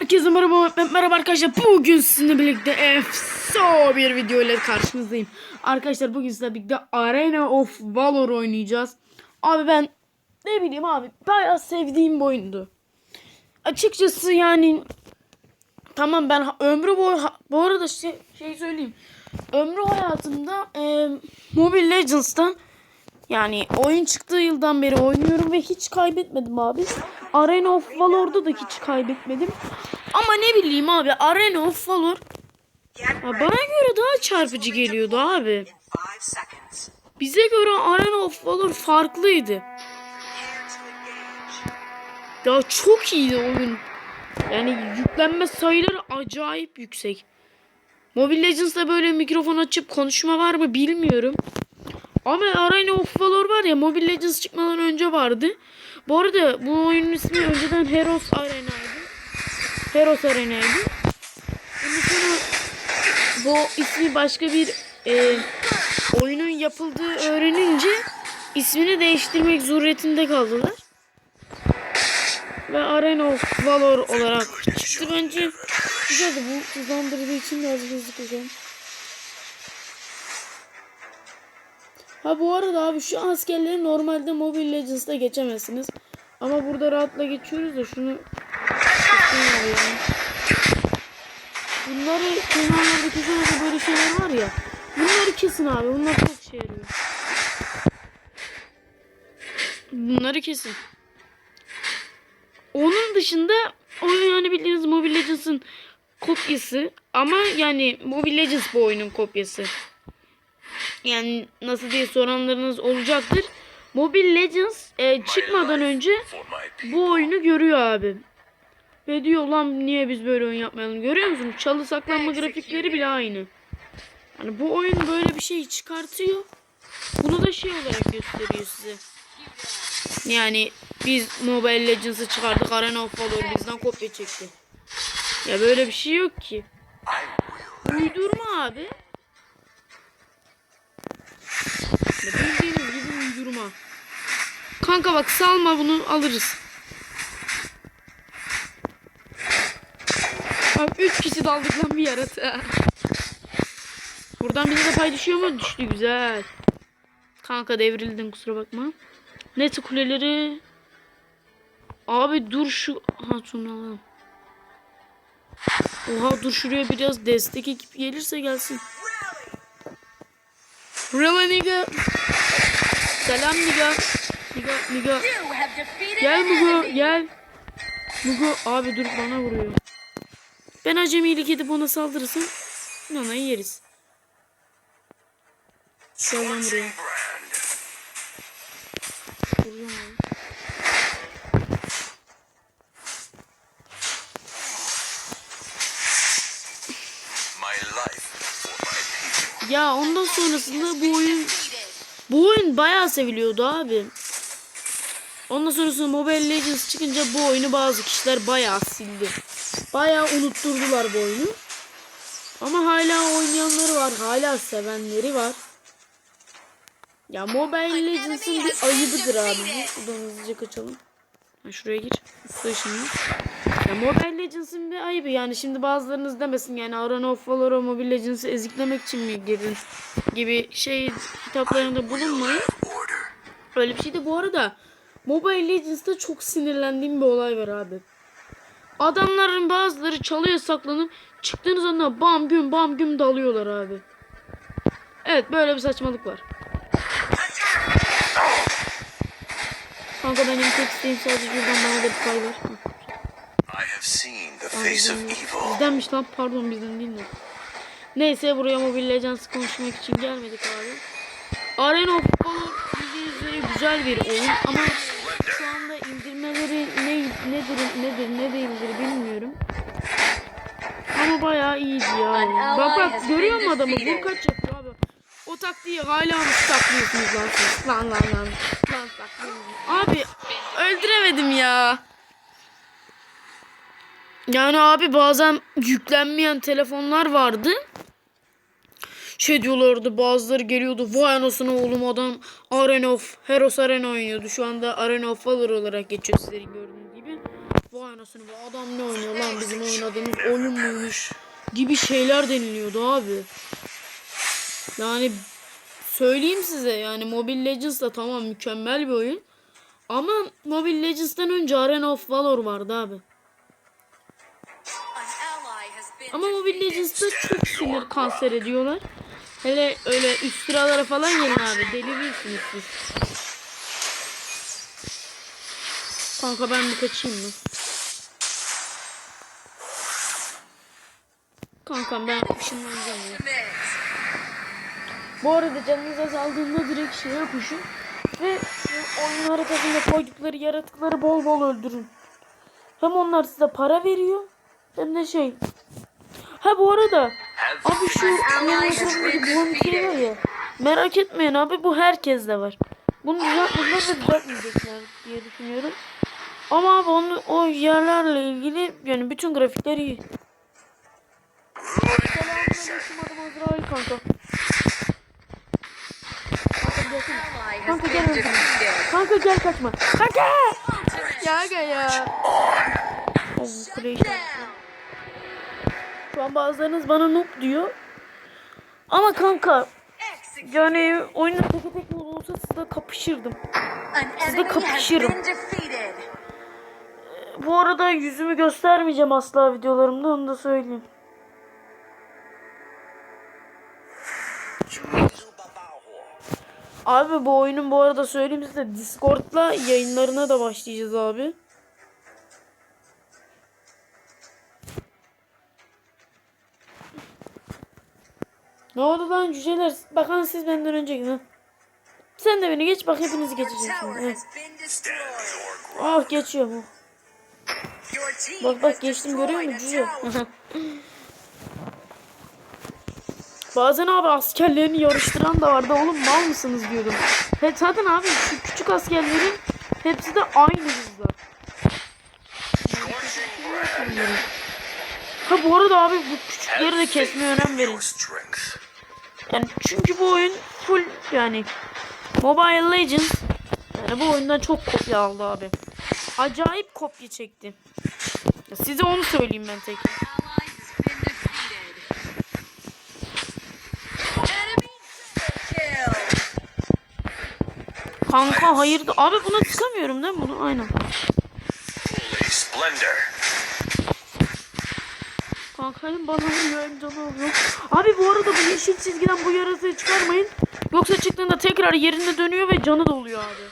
Herkese merhaba, merhaba arkadaşlar. Bugün sizinle birlikte efsane bir video ile karşınızdayım. Arkadaşlar bugün sizinle birlikte Arena of Valor oynayacağız. Abi ben ne bileyim abi bayağı sevdiğim bir oyundu. Açıkçası yani tamam ben ömrü boyu bu arada şey, şey söyleyeyim. Ömrü hayatımda e, Mobile Legends'tan yani oyun çıktığı yıldan beri oynuyorum ve hiç kaybetmedim abi. Arena of Valor'da da hiç kaybetmedim. Ama ne bileyim abi Arena of Valor ya bana göre daha çarpıcı geliyordu abi. Bize göre Arena of Valor farklıydı. Ya çok iyiydi oyun. Yani yüklenme sayıları acayip yüksek. Mobile Legends'da böyle mikrofon açıp konuşma var mı bilmiyorum. Ama Arena of Valor var ya Mobile Legends çıkmadan önce vardı. Bu arada bu oyunun ismi önceden Heroes Arena'ydı. Heroes Arena'ydı. Ondan sonra bu ismi başka bir e, oyunun yapıldığı öğrenince ismini değiştirmek zuretinde kaldılar. Ve Arena of Valor olarak çıktı. Bence güzeldi bu hızlandırdığı için biraz hızlı koşalım. Ha bu arada abi şu askerleri normalde Mobile Legends'da geçemezsiniz. Ama burada rahatla geçiyoruz da şunu. Bunları kenarlarda köşelerde böyle şeyler var ya. Bunları kesin abi. Bunlar çok işe yarıyor. Bunları kesin. Onun dışında oyun yani bildiğiniz Mobile Legends'ın kopyası ama yani Mobile Legends bu oyunun kopyası. Yani nasıl diye soranlarınız olacaktır. Mobile Legends e, çıkmadan önce bu oyunu görüyor abi. Ve diyor lan niye biz böyle oyun yapmayalım. Görüyor musunuz? Çalı saklanma grafikleri bile aynı. Yani bu oyun böyle bir şey çıkartıyor. Bunu da şey olarak gösteriyor size. Yani biz Mobile Legends'ı çıkardık. Arena of Valor bizden kopya çekti. Ya böyle bir şey yok ki. Uydurma abi. Ya Bildiğiniz gibi uydurma. Kanka bak salma bunu alırız. Abi 3 kişi daldık lan bir yaratığa. Buradan bize de pay düşüyor mu? Düştü güzel. Kanka devrildin kusura bakma. Net kuleleri. Abi dur şu hatunu alalım. Oha dur şuraya biraz destek ekip gelirse gelsin. Really nigga. Selam nigga. Have defeated Gel Mugo gel. Mugo abi dur bana vuruyor. Ben acemilik edip ona saldırırsam ona yeriz. Gel lan buraya. Ya ondan sonrasında bu oyun bu oyun bayağı seviliyordu abi. Ondan sonrasında Mobile Legends çıkınca bu oyunu bazı kişiler bayağı sildi. Bayağı unutturdular bu oyunu. Ama hala oynayanları var. Hala sevenleri var. Ya Mobile Legends'ın bir ayıbıdır abi. Buradan hızlıca kaçalım. Ha, şuraya gir. Usta şimdi. Ya Mobile Legends'ın bir ayıbı yani şimdi bazılarınız demesin yani Arena of Valor'a Mobile Legends'ı eziklemek için mi girdin gibi şey hitaplarında bulunmayın. Öyle bir şey de bu arada Mobile Legends'ta çok sinirlendiğim bir olay var abi. Adamların bazıları çalıyor saklanıp çıktığınız anda bam güm bam güm dalıyorlar abi. Evet böyle bir saçmalık var. Kanka benim tek isteğim sadece şuradan bana da bir pay ver. Bizdenmiş lan pardon bizden değil mi? Neyse buraya Mobile Legends konuşmak için gelmedik abi. Arena of Valor bildiğiniz üzere güzel bir oyun ama indirmeleri ne nedir nedir ne değildir bilmiyorum. Ama bayağı iyiydi ya. Bak bak görüyor musun adamı? Vur kaç yapıyor abi. O taktiği hala mı saklıyorsunuz lan siz? Lan lan lan. Lan saklıyorsunuz. Abi öldüremedim ya. Yani abi bazen yüklenmeyen telefonlar vardı. Şey diyorlardı bazıları geliyordu. Vay anasını oğlum adam Arena of Heroes Arena oynuyordu. Şu anda Arena of Valor olarak geçiyor sizlerin gördüğünüz gibi. Vay anasını bu adam ne oynuyor lan bizim oynadığımız oyun muymuş gibi şeyler deniliyordu abi. Yani söyleyeyim size yani Mobile Legends da tamam mükemmel bir oyun. Ama Mobile Legends'tan önce Arena of Valor vardı abi. Ama Mobile Legends'ta çok sinir kanser ediyorlar. Hele öyle üst sıralara falan gelin abi. Delirirsiniz siz. Kanka ben bir kaçayım mı? Kankam ben ışınlanacağım ya. Bu arada canınız azaldığında direkt şeye koşun. Ve oyun haritasında koydukları yaratıkları bol bol öldürün. Hem onlar size para veriyor hem de şey. Ha bu arada abi şu yanımızdaki bu şey var ya. Merak etmeyin abi bu herkeste var. Bunu düzeltmediler ve düzeltmeyecekler diye düşünüyorum. Ama abi onu, o yerlerle ilgili yani bütün grafikler iyi. Selamünaleyküm adım Azrail kanka. Gel. Kanka gel kaçma. Kanka! Ya ya. Oh. Şu an bazılarınız bana noob diyor. Ama kanka yani oyunda tek tek mod olsa sizle kapışırdım. Has kapışırım. defeated. Bu arada yüzümü göstermeyeceğim asla videolarımda onu da söyleyeyim. Abi bu oyunun bu arada söyleyeyim size Discord'la yayınlarına da başlayacağız abi. Ne oldu lan cüceler? Bakan siz benden önce gidin. Sen de beni geç bak hepinizi geçeceğim şimdi. Ah geçiyorum. Your team Bak bak geçtim görüyor musun cüce? Bazen abi askerlerini yarıştıran da vardı. Oğlum mal mısınız diyordum. He, zaten abi şu küçük askerlerin hepsi de aynı hızda. Ha bu arada abi bu küçükleri de kesmeye önem verin. Yani çünkü bu oyun full yani Mobile Legends yani bu oyundan çok kopya aldı abi. Acayip kopya çekti. Ya Size onu söyleyeyim ben tek. Kanka hayırdır. Abi buna tıkamıyorum değil mi bunu? Aynen. Splendor. Vuruyor hem canı alıyor. Abi bu arada bu yeşil çizgiden bu yarasayı çıkarmayın. Yoksa çıktığında tekrar yerine dönüyor ve canı doluyor abi.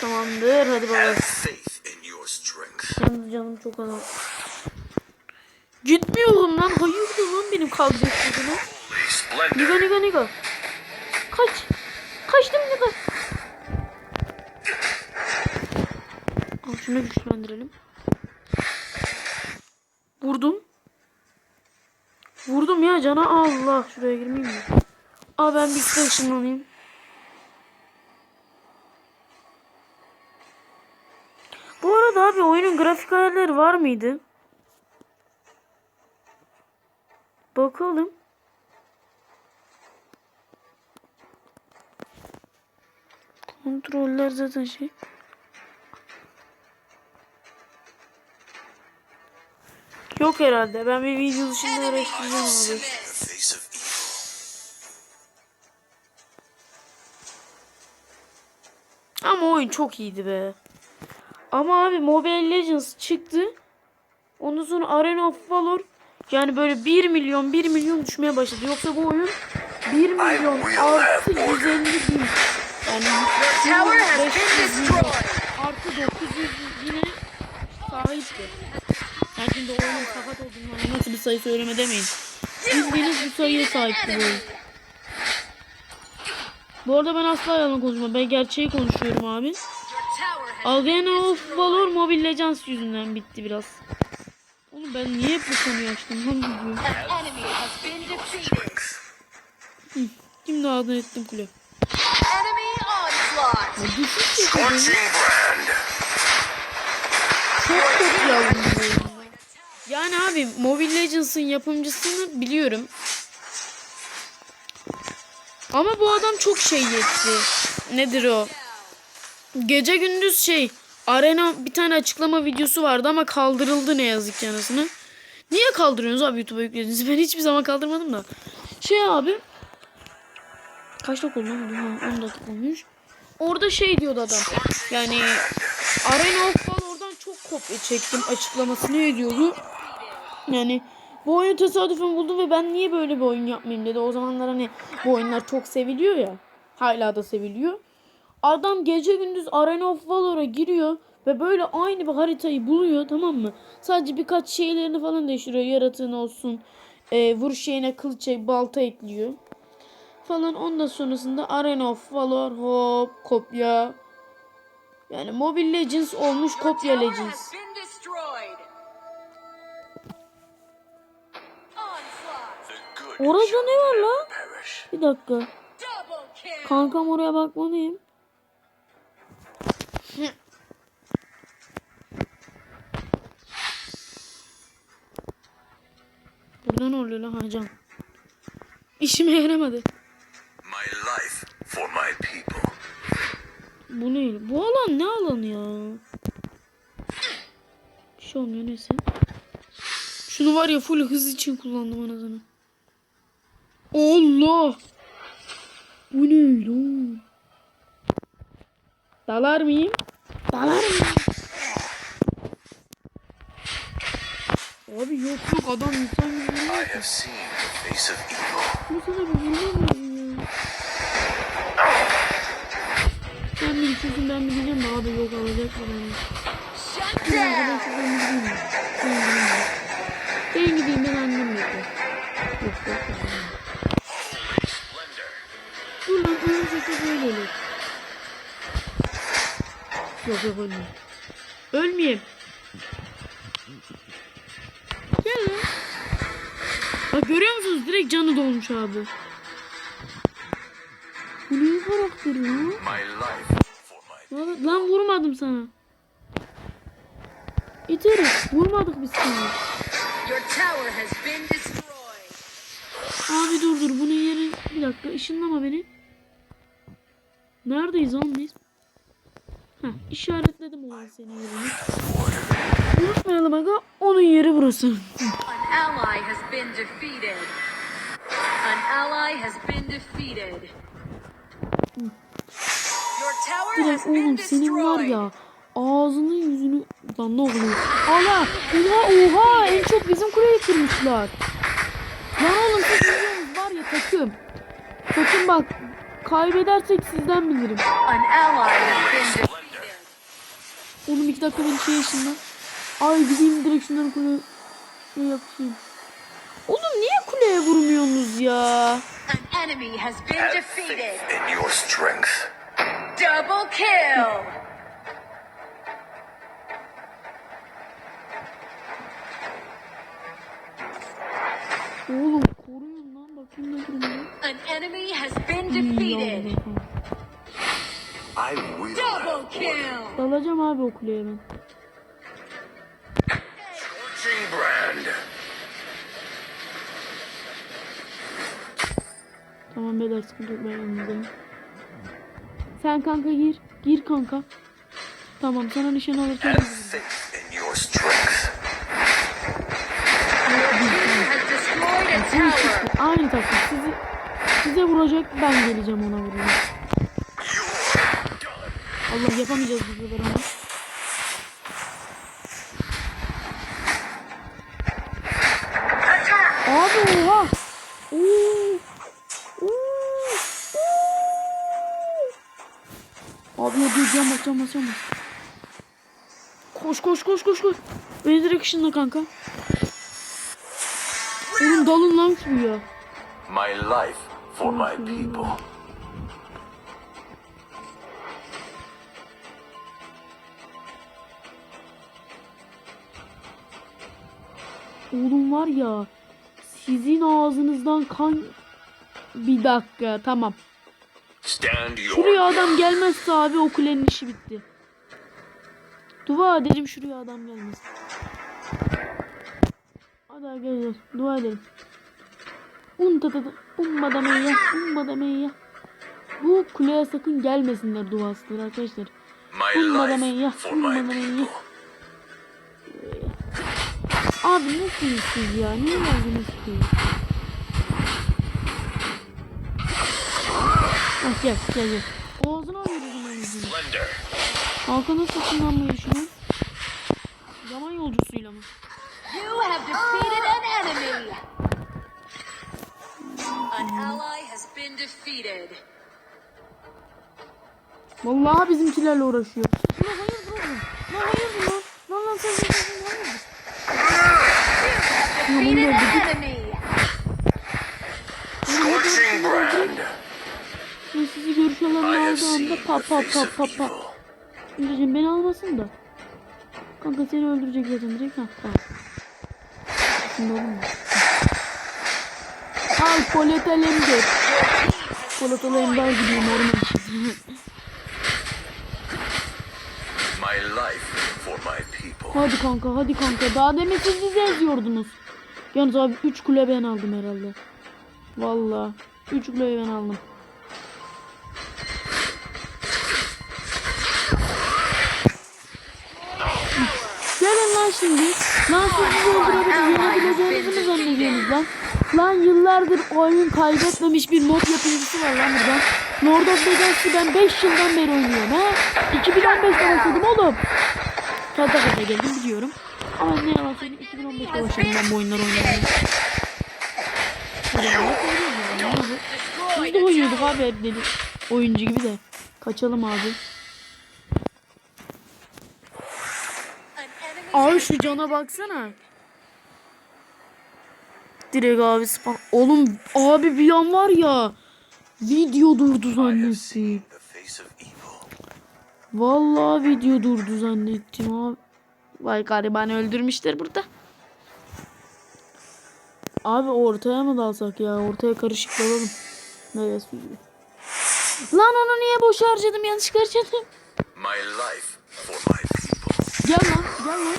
Tamamdır hadi baba. Yalnız canım çok azal. Gitmiyorum lan. Hayırdır lan benim kalbim splendor. Niga niga niga. Kaç. Kaçtım niga. Al şunu güçlendirelim. Vurdum. Vurdum ya cana Allah. Şuraya girmeyeyim mi? Aa ben bir üstte ışınlanayım. Bu arada abi oyunun grafik ayarları var mıydı? Bakalım. Kontroller zaten şey. Yok herhalde. Ben bir video dışında araştıracağım abi. Ama oyun çok iyiydi be. Ama abi Mobile Legends çıktı. Ondan sonra Arena of Valor yani böyle 1 milyon 1 milyon düşmeye başladı. Yoksa bu oyun 1 milyon artı 150 bin. Yani Tower has been 500 bin artı 900 bine sahipti. Yani şimdi oyunun sakat olduğundan nasıl bir sayı söyleme demeyin. Bildiğiniz bu sayıya sahipti bu oyun. Bu arada ben asla yalan konuşmam. Ben gerçeği konuşuyorum abi. Arena of Valor Mobile Legends yüzünden bitti biraz. Oğlum ben niye hep bu konuyu açtım lan video? Şimdi ağzını ettim kule. Ya düşük brand. Çok çok yavrum bu. Yani abi Mobile Legends'ın yapımcısını biliyorum. Ama bu adam çok şey yetti. Nedir o? gece gündüz şey arena bir tane açıklama videosu vardı ama kaldırıldı ne yazık ki anasını. Niye kaldırıyorsunuz abi YouTube'a yüklediğinizi? Ben hiçbir zaman kaldırmadım da. Şey abi. Kaç dakika oldu? Ha, 10 dakika olmuş. Orada şey diyordu adam. Yani Arena of Valor'dan çok kopya çektim açıklamasını ne diyordu. Yani bu oyunu tesadüfen buldum ve ben niye böyle bir oyun yapmayayım dedi. O zamanlar hani bu oyunlar çok seviliyor ya. Hala da seviliyor. Adam gece gündüz Arena of Valor'a giriyor ve böyle aynı bir haritayı buluyor tamam mı? Sadece birkaç şeylerini falan değiştiriyor. Yaratığın olsun. E, vuruş şeyine kılıç şey, balta ekliyor. Falan ondan sonrasında Arena of Valor hop kopya. Yani Mobile Legends olmuş kopya Legends. Orada ne var lan? perish. Bir dakika. Kankam oraya bakmalıyım. Burada ne oluyor lan Hacan? İşime yaramadı. My life for my people. Bu ne? Bu alan ne alanı ya? Bir şey olmuyor neyse. Şunu var ya full hız için kullandım anasını. Allah! Bu ne lan? Dalar mıyım? Dalar mıyım? Abi yok yok adam insan gibi I vuruyor. have seen the face of evil. Bu sana bir vurulamıyorum ya. Sen bir çözüm ben bileceğim abi yok alacak mı beni? Bir dakika ben gideyim? Ben gideyim? Ben annem bekle. Yok yok. Yok yok ölmeyeyim. Ölmeyeyim. Gel lan. Bak görüyor musunuz? Direkt canı dolmuş abi. Bu ne karakteri ya? Lan, vurmadım sana. İterim. Vurmadık biz sana. Abi dur dur bunun yeri bir dakika ışınlama beni. Neredeyiz oğlum biz? Heh işaretledim o an senin yerini. Unutmayalım aga onun yeri burası. An ally has been defeated. An ally has been defeated. Been oğlum senin var ya ağzını yüzünü lan ne oluyor? Allah oha oha en çok bizim kuleyi kırmışlar. Lan oğlum siz var ya takım. Takım bak kaybedersek sizden bilirim. An ally has been defeated. Oğlum iki dakika beni şey yaşında. Ay gideyim direkt şunları kuleye ne yapayım. Oğlum niye kuleye vurmuyorsunuz ya? An enemy has been defeated. in your strength. Double kill. Oğlum koruyun lan bakayım ne durumda. An enemy has been defeated. Dalacağım abi o kuleye ben. Scorching brand. Tamam beyler sıkıntı yok ben. Sen kanka gir. Gir kanka. Tamam sana nişan alırken. Aynı takım. Sizi size vuracak ben geleceğim ona vuracağım. Allah yapamayacağız bu sefer ama. Abi oha. Oo. Oo. Oo. Abi ya dur cam bak cam bak. Koş koş koş koş koş. Beni direkt ışınla kanka. Oğlum dalın lan şuraya. My life for my people. Oğlum var ya sizin ağzınızdan kan bir dakika tamam. Şuraya adam gelmezse abi o kulenin işi bitti. Dua edelim şuraya adam gelmez. Hadi gel dua edelim. Un tatadı. Umma da meyya. Umma da meyya. Bu kuleye sakın gelmesinler duasıdır arkadaşlar. My Vurma demeyin ya. Vurma demeyin ya. Abi nasılsınız siz ya? Niye geldiniz ki? Ah gel gel gel. Ağzına veririm ben yüzünü. Splendor. Halka nasıl ışınlanmayı düşünüyorsun? Zaman yolcusuyla mı? You have defeated an enemy. An ally has been defeated. Vallahi bizimkilerle uğraşıyor. Lan hayırdır oğlum? Lan hayırdır lan? Lan lan sen sen an enemy. Scorching brand. Ben sizi görüş alanına aldığı anda pa pa pa pa pa. İndicim beni almasın da. Kanka seni öldürecek zaten direkt. Hah tamam. Şimdi oğlum mu? Al Polat Alemdar. Polat Alemdar gibiyim orman için. My life for my people. hadi kanka hadi kanka. Daha demin siz bizi eziyordunuz. Yalnız abi 3 kule ben aldım herhalde. Vallahi 3 kuleyi ben aldım. Gelin lan şimdi. Lan siz bizi öldürebilir, yenebileceğinizi mi zannediyorsunuz lan? Lan yıllardır oyun kaybetmemiş bir mod yapımcısı var lan burada. Lord of Legacy'yi ben 5 yıldan beri oynuyorum ha. 2015'te başladım oğlum. Fazla fazla geldim biliyorum. Ama ne yalan 2015'te başladım ben bu oyunları bu? Biz de oynuyorduk abi hep deli. Oyuncu gibi de. Kaçalım abi. Abi şu cana baksana. Direkt abi spam. Oğlum abi bir an var ya. Video durdu zannettim. Vallahi video durdu zannettim abi. Vay gariban öldürmüşler burada. Abi ortaya mı dalsak ya? Ortaya karışık dalalım. Meyve suyu. Lan onu niye boş harcadım? Yanlış harcadım. My life for my people. Gel lan, gel lan.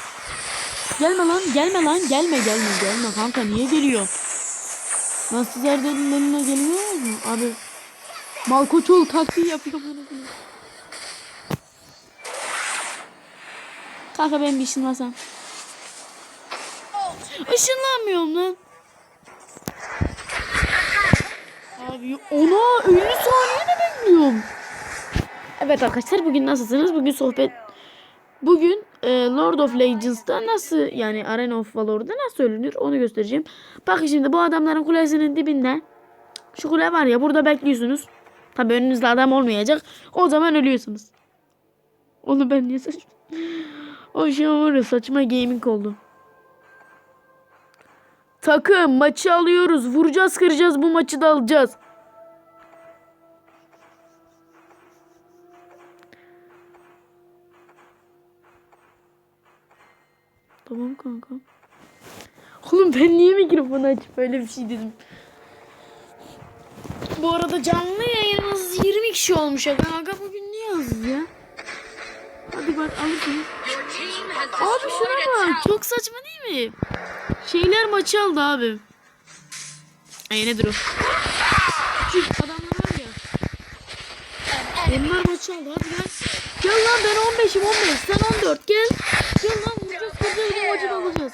Gelme lan, gelme lan, gelme, gelme, gelme kanka niye geliyor? Lan siz Erdel'in eline geliyor mu? Abi Malkoçoğlu taktiği yapıyor bunu. Kanka ben bir ışınlasam. Işınlanmıyorum lan. Abi ona 50 saniye de bekliyorum. Evet arkadaşlar bugün nasılsınız? Bugün sohbet Bugün e, Lord of Legends'ta nasıl yani Arena of Valor'da nasıl ölünür onu göstereceğim. Bakın şimdi bu adamların kulesinin dibinde şu kule var ya burada bekliyorsunuz. Tabi önünüzde adam olmayacak. O zaman ölüyorsunuz. Onu ben niye saçma? O şey var saçma gaming oldu. Takım maçı alıyoruz. Vuracağız kıracağız bu maçı da alacağız. Tamam kanka. Oğlum ben niye mikrofonu açıp böyle bir şey dedim. Bu arada canlı yayınımız 20 kişi olmuş kanka bugün niye az ya? Hadi bak has Abi şuna bak çok saçma değil mi? Şeyler maçı aldı abi. Ay nedir o? Şu adamlar var ya. Onlar maçı aldı hadi gel. Gel lan ben 15'im 15 sen 14 gel. Gel lan vuracağız kıracağız bu maçı da alacağız.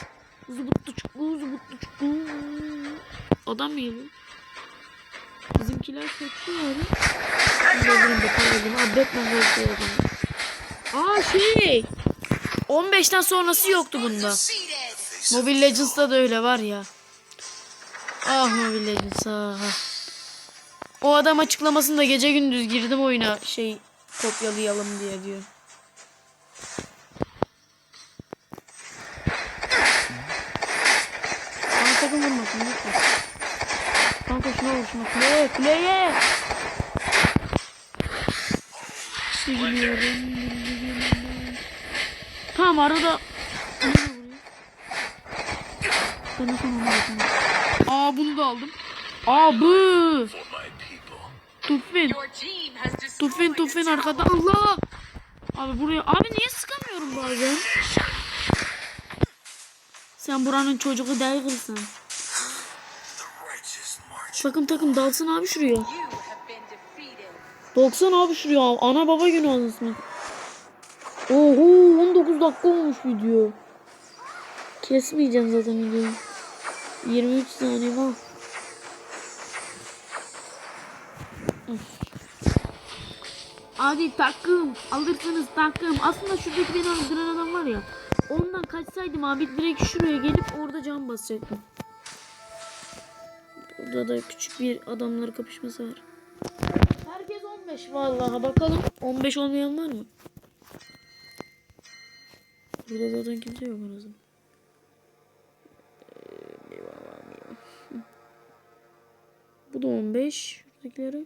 Zıbıttı çuklu zıbıttı çuklu. Adam mı geliyor? Bizimkiler kaçıyor abi. Öldürüm bakalım. Abi Batman o zaman. Aa şey. 15'ten sonrası yoktu bunda. Mobile Legends'ta da öyle var ya. Ah Mobile Legends ah. O adam açıklamasında gece gündüz girdim oyuna şey kopyalayalım diye diyor. Bana sakın vurmasın lütfen. Kanka şuna vur şuna kuleye kuleye. İşte geliyorum. Tamam arada Onu da vurayım. Sana onu yapayım. Aa bunu da aldım. Aa bu. Tufin. Tufin Tufin arkada. Allah. Abi buraya. Abi niye sıkamıyorum bazen? Sen buranın çocuğu değilsin. Takım takım dalsın abi şuraya. You have been defeated. Dalsın abi şuraya. Ana baba günü anasını. Oho 19 dakika olmuş video. Kesmeyeceğim zaten videoyu. 23 saniye var. Hadi takım alırsınız takım. Aslında şuradaki beni öldüren adam var ya. Ondan kaçsaydım abi direkt şuraya gelip orada can basacaktım. Burada da küçük bir adamlar kapışması var. Herkes 15 vallahi bakalım. 15 olmayan var mı? Burada zaten kimse yok en azından. Bu da 15. Şuradakileri.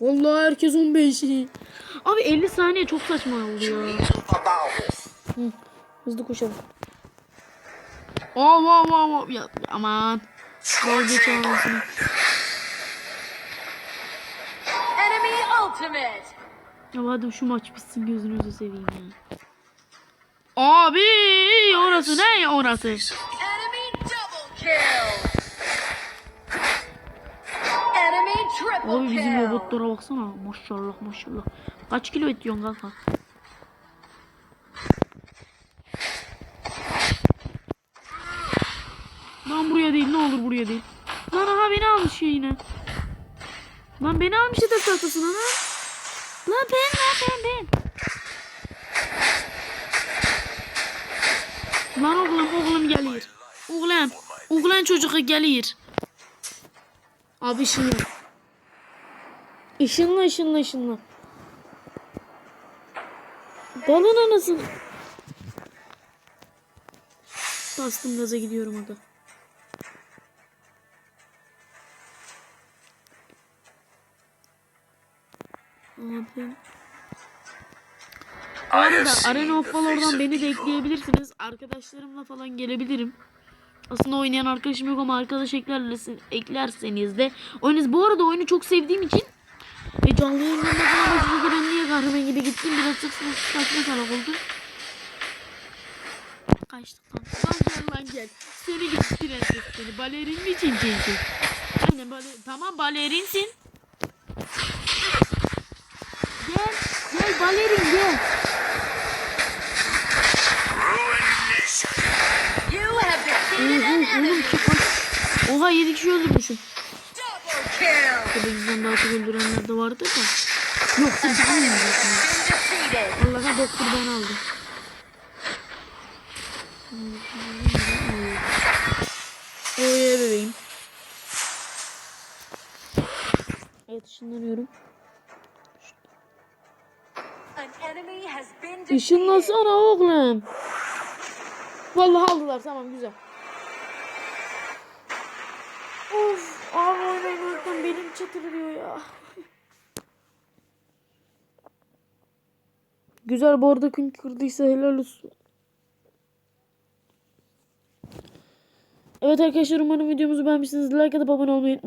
Vallahi herkes 15. Abi 50 saniye çok saçma oldu ya. Hı, Hızlı koşalım. Oh, wow, wow, wow. Ya, aman. Gol. Enemy ultimate. Ya hadi şu maç bitsin gözünüzü seveyim ya. Abi orası ne orası? Abi bizim robotlara baksana. Maşallah maşallah. Kaç kilo et yiyorsun kanka? Lan buraya değil ne olur buraya değil. Lan aha beni almış ya yine. Lan beni almış yatak tahtasına lan. Lan ben lan ben ben. Lan oğlum oğlum geliyor. Oğlum. Oğlan çocuğu geliyor. Abi ışınla. Işınla ışınla ışınla. Dalın anasını. Bastım gaza gidiyorum orada. Abi. Bu arada Arena of Valor'dan beni de ekleyebilirsiniz. Arkadaşlarımla falan gelebilirim. Aslında oynayan arkadaşım yok ama arkadaş eklerseniz de oynarız. Bu arada oyunu çok sevdiğim için ve canlı yayınlarına falan başlayınca ben niye kahraman gibi gittim biraz saçma saçma salak oldu. Kaçtık lan. Lan gel lan gel. Seni git seni. Balerin mi için çünkü? Aynen bale tamam balerinsin. Gel. Gel balerin gel. You have defeated an Oğlum, enemy. oğlum çok kaç. Oha 7 kişi öldürmüşüm. Tabii bizden daha çok öldürenler de vardı da. Yok siz. Allah'a doktor ben aldım. Oy bebeğim. Evet ışınlanıyorum. Işınlasana oğlum. Vallahi aldılar tamam güzel. Of abi oynamaktan benim çatırıyor ya. Güzel bu arada kim kırdıysa helal olsun. Evet arkadaşlar umarım videomuzu beğenmişsiniz. Like atıp abone olmayı.